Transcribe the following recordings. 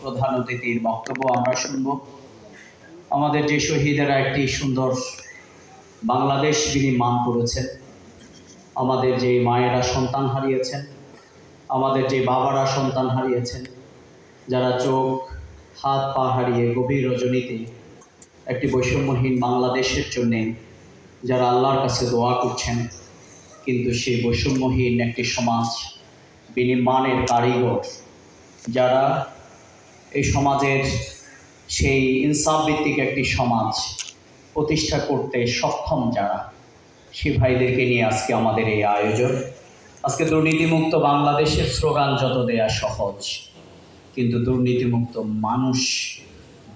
প্রধান অতিথির বক্তব্য আমরা শুনব। আমাদের যে শহীদেরা একটি সুন্দর বাংলাদেশ বিনির্মাণ করেছেন, আমাদের যে মায়েরা সন্তান হারিয়েছেন, আমাদের যে বাবারা সন্তান হারিয়েছেন, যারা চোখ, হাত, পা হারিয়ে গভীর রজনীতে একটি বৈষম্যহীন বাংলাদেশের জন্যে যারা আল্লাহর কাছে দোয়া করছেন, কিন্তু সেই বৈষম্যহীন একটি সমাজ বিনির্মাণের কারিগর, যারা এই সমাজের সেই ইনসাফ ভিত্তিক একটি সমাজ প্রতিষ্ঠা করতে সক্ষম যারা সে ভাইদেরকে নিয়ে আজকে আমাদের এই আয়োজন। আজকে দুর্নীতিমুক্ত বাংলাদেশের স্লোগান যত দেয়া সহজ, কিন্তু দুর্নীতিমুক্ত মানুষ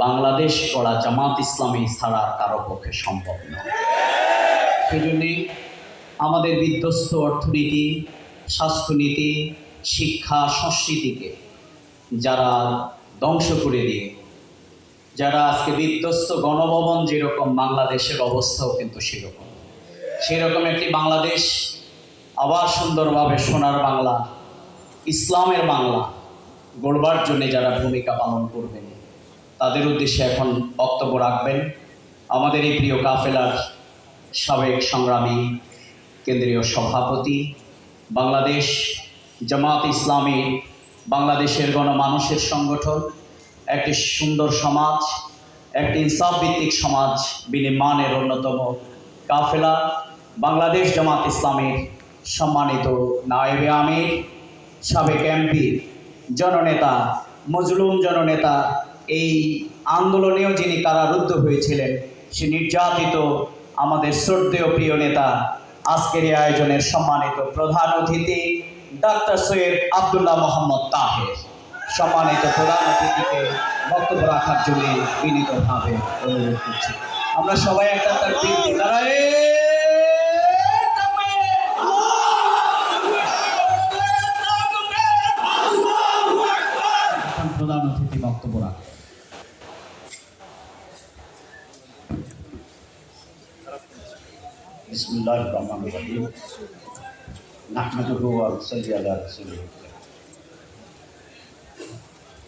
বাংলাদেশ করা জামাত ইসলামী ছাড়া কারও পক্ষে সম্ভব নয় সেজন্যে আমাদের বিধ্বস্ত অর্থনীতি, স্বাস্থ্যনীতি, শিক্ষা, সংস্কৃতিকে যারা ধ্বংস করে দিয়ে। যারা আজকে বিধ্বস্ত গণভবন যেরকম বাংলাদেশের অবস্থাও কিন্তু সেরকম। সেরকম একটি বাংলাদেশ, আবার সুন্দরভাবে সোনার বাংলা, ইসলামের বাংলা গড়বার জন্য যারা ভূমিকা পালন করবেন, তাদের উদ্দেশ্যে এখন বক্তব্য রাখবেন আমাদের এই প্রিয় কাফেলার সাবেক সংগ্রামী কেন্দ্রীয় সভাপতি, বাংলাদেশ জামাত ইসলামী বাংলাদেশের গণমানুষের সংগঠন, একটি সুন্দর সমাজ, একটি ইনসাফ ভিত্তিক সমাজ বিনির্মাণের অন্যতম কাফেলা বাংলাদেশ জামাত ইসলামের সম্মানিত নায়েবে আমির, সাবেক এমপি, জননেতা, মজলুম জননেতা, এই আন্দোলনেও যিনি কারারুদ্ধ হয়েছিলেন, সে নির্যাতিত আমাদের শ্রদ্ধেয় প্রিয় নেতা, আজকের এই আয়োজনের সম্মানিত প্রধান অতিথি ডাক্তার সৈয়দ আবদুল্লাহ মোহাম্মদ তাহের। সম্মানিত প্রধান অতিথিকে বক্তব্য রাখার জন্য বিনীতভাবে অনুরোধ করছি। আমরা সবাই একটা তার বৃদ্ধি দাঁড়ায় প্রধান অতিথি বক্তব্য রাখে।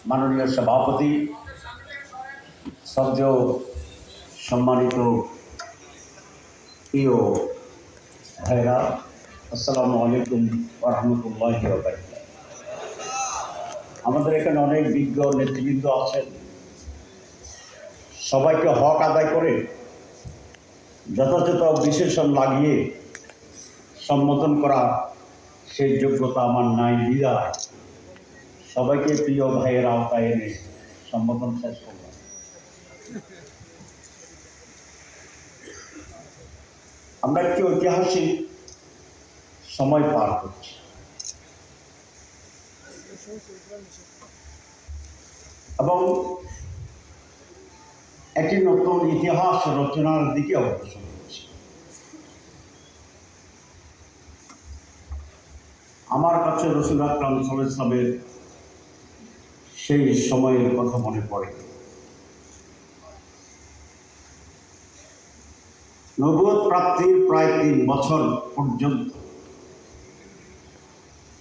মাননীয় সভাপতি, সদ্য সম্মানিত প্রিয় ভাইরা, আসসালামু আলাইকুম রহমতুল্লাহ আমাদের এখানে অনেক বিজ্ঞ নেতৃবৃন্দ আছেন। সবাইকে হক আদায় করে যথাযথ বিশেষণ লাগিয়ে সম্বোধন করা সেই যোগ্যতা আমার নাই বিদায় সবাইকে প্রিয় ভাইয়ের আওতায় এনে সম্বোধন শেষ করলাম আমরা একটি ঐতিহাসিক সময় পার করছি এবং একটি নতুন ইতিহাস রচনার দিকে অগ্রসর আমার কাছে রসুল আকরাম সাল্লাহ সেই সময়ের কথা মনে পড়ে। নবদ প্রাপ্তির প্রায় তিন বছর পর্যন্ত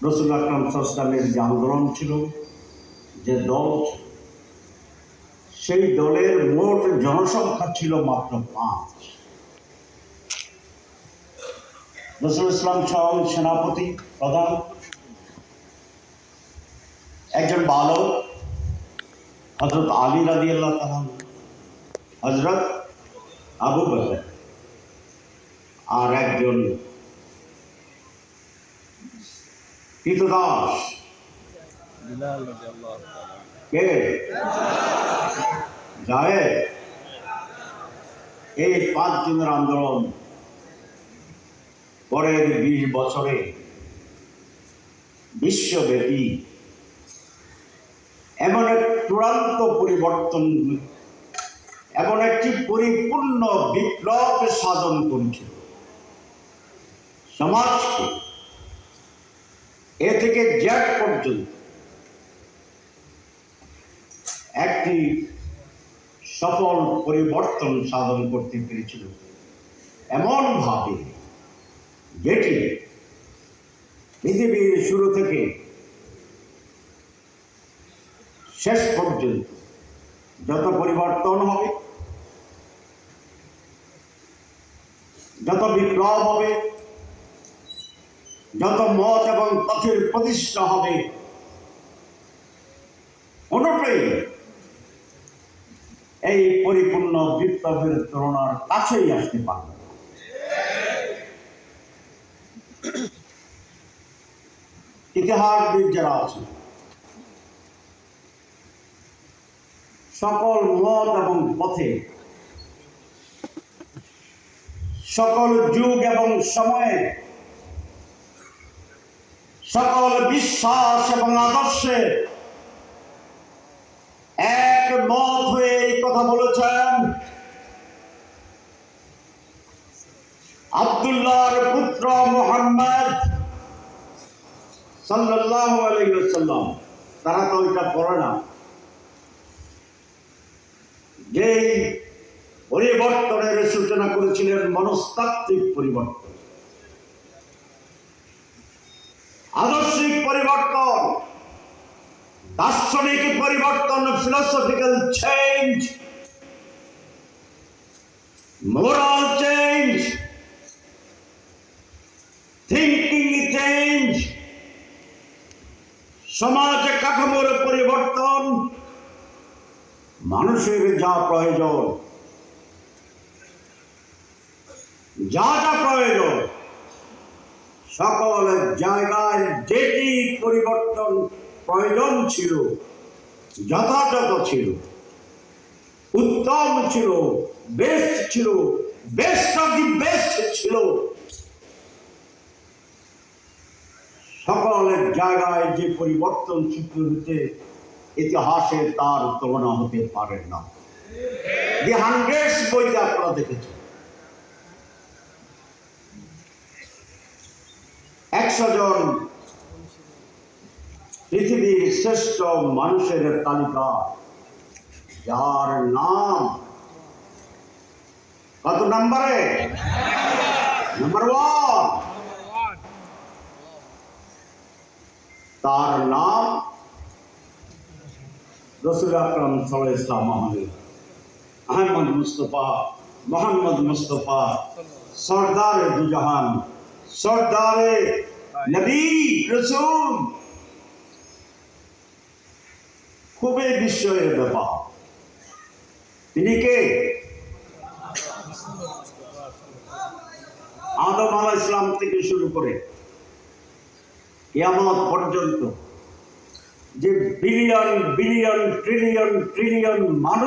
রসুল আকরাম সাল্লামের যে আন্দোলন ছিল, যে দল সেই দলের মোট জনসংখ্যা ছিল মাত্র পাঁচ। নজরুল ইসলাম সহ সেনাপতি প্রধান একজন বালক হজরত আলী রাজি আল্লাহ হজরত আবু বকর আর একজন কৃতদাস কে যায় এই পাঁচ জনের আন্দোলন পরের বিশ বছরে বিশ্বব্যাপী এমন এক চূড়ান্ত পরিবর্তন, এমন একটি পরিপূর্ণ বিপ্লব সাধন করেছিল। সমাজকে এ থেকে জ্যাট পর্যন্ত একটি সফল পরিবর্তন সাধন করতে পেরেছিল। এমনভাবে যেটি পৃথিবীর শুরু থেকে শেষ পর্যন্ত যত পরিবর্তন হবে, যত বিপ্লব হবে, যত মত এবং পথের প্রতিষ্ঠা হবে, কোনটাই এই পরিপূর্ণ বিপ্লবের তুলনার কাছেই আসতে পারবে ইতিহাসবিদ যারা আছেন সকল মত এবং পথে, সকল যুগ এবং সময়ে, সকল বিশ্বাস এবং আদর্শে এক মত হয়ে এই কথা বলেছেন। আব্দুল্লাহর সাল্লাল্লাহু আলাইহি ওয়াসাল্লাম, তারা তো ওইটা পড়ে না। যেই পরিবর্তনের সূচনা করেছিলেন মনস্তাত্ত্বিক পরিবর্তন। আদর্শিক পরিবর্তন, দার্শনিক পরিবর্তন philosophical change moral change thinking change সমাজ কাঠামোর পরিবর্তন। মানুষের যা প্রয়োজন, যা যা প্রয়োজন, সকল জায়গায় যেটি পরিবর্তন প্রয়োজন ছিল, যথাযথ ছিল, উত্তম ছিল বেস্ট ছিল বেস্ট অফ দি বেস্ট ছিল সকল জায়গায় যে পরিবর্তন সৃষ্টি হচ্ছে ইতিহাসে তার তুলনা হতে পারে না। আপনারা একশো জন পৃথিবীর শ্রেষ্ঠ মানুষের তালিকা, যার নাম কত নম্বরে? Number one. তার নাম রসুল আকরম ইসলাম আহমেদ। মুস্তফা, মোহাম্মদ মুস্তফা, সর্দার দুজাহান, সর্দারে নবী রসুল। খুবই বিস্ময়ের ব্যাপার। তিনি কে? আদম আলাহ ইসলাম থেকে শুরু করে কিয়ামত পর্যন্ত যে বিলিয়ন বিলিয়ন ট্রিলিয়ন ট্রিলিয়ন মানুষ